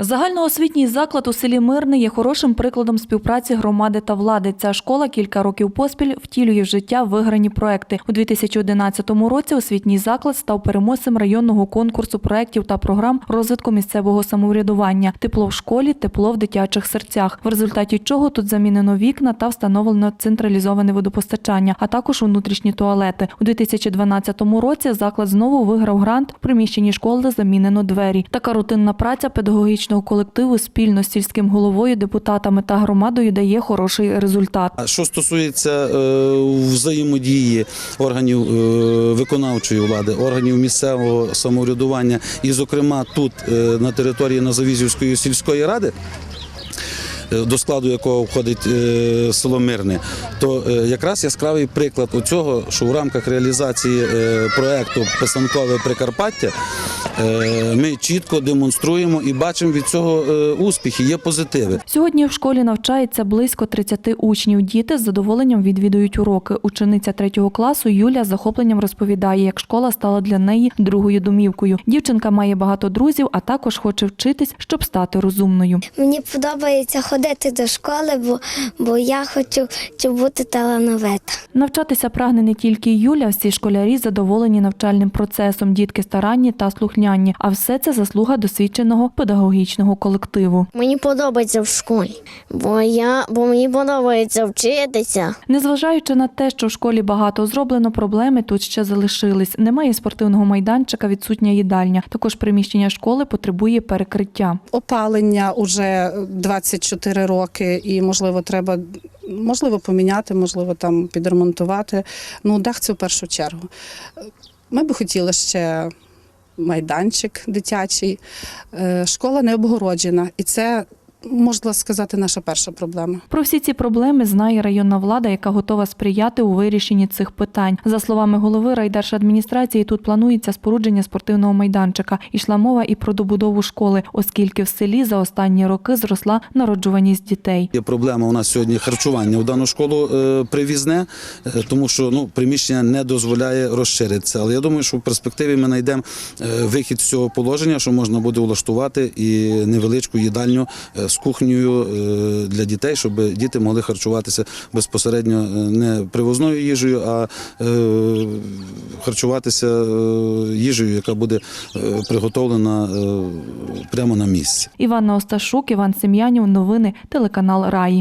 Загальноосвітній заклад у селі Мирне є хорошим прикладом співпраці громади та влади. Ця школа кілька років поспіль втілює в життя виграні проекти. У 2011 році освітній заклад став переможцем районного конкурсу проєктів та програм розвитку місцевого самоврядування Тепло в школі, тепло в дитячих серцях. В результаті чого тут замінено вікна та встановлено централізоване водопостачання, а також внутрішні туалети. У 2012 році заклад знову виграв грант. В приміщенні школи замінено двері. Така рутинна праця педагогічного колективу спільно з сільським головою, депутатами та громадою дає хороший результат. Що стосується е, взаємодії органів е, виконавчої влади, органів місцевого самоврядування, і, зокрема, тут е, на території Назовізівської сільської ради. Е, До складу якого входить е, село Мирне, то е, якраз яскравий приклад у цього, що в рамках реалізації проекту Писанкове Прикарпаття ми чітко демонструємо і бачимо від цього успіхи, є позитиви. Сьогодні в школі навчається близько 30 учнів. Діти з задоволенням відвідують уроки. Учениця третього класу Юля з захопленням розповідає, як школа стала для неї другою домівкою. Дівчинка має багато друзів, а також хоче вчитись, щоб стати розумною. Мені подобається ходити до школи, бо, бо я хочу щоб бути талановита. Навчатися прагне не тільки Юля, всі школярі задоволені навчальним процесом. Дітки старанні та слухняні. А все це заслуга досвідченого педагогічного колективу. Мені подобається в школі, бо я бо мені подобається вчитися. Незважаючи на те, що в школі багато зроблено, проблеми тут ще залишились. Немає спортивного майданчика, відсутня їдальня. Також приміщення школи потребує перекриття. опалення уже 24 роки, і можливо треба можливо поміняти, можливо там підремонтувати. Ну, дах це в першу чергу. Ми би хотіли ще майданчик дитячий. Е, Школа не обгороджена, і це можна сказати наша перша проблема. Про всі ці проблеми знає районна влада, яка готова сприяти у вирішенні цих питань. За словами голови райдержадміністрації, тут планується спорудження спортивного майданчика. Ішла мова і про добудову школи, оскільки в селі за останні роки зросла народжуваність дітей. Є проблема у нас сьогодні харчування в дану школу е, привізне, е, тому що ну приміщення не дозволяє розширитися. Але я думаю, що в перспективі ми знайдемо е, вихід з цього положення, що можна буде влаштувати і невеличку їдальню з кухнею е, для дітей, щоб діти могли харчуватися безпосередньо е, не привозною їжею, а е, харчуватися їжею, яка буде приготовлена прямо на місці. Іванна Осташук, Іван Сем'янів. Новини телеканал Раї.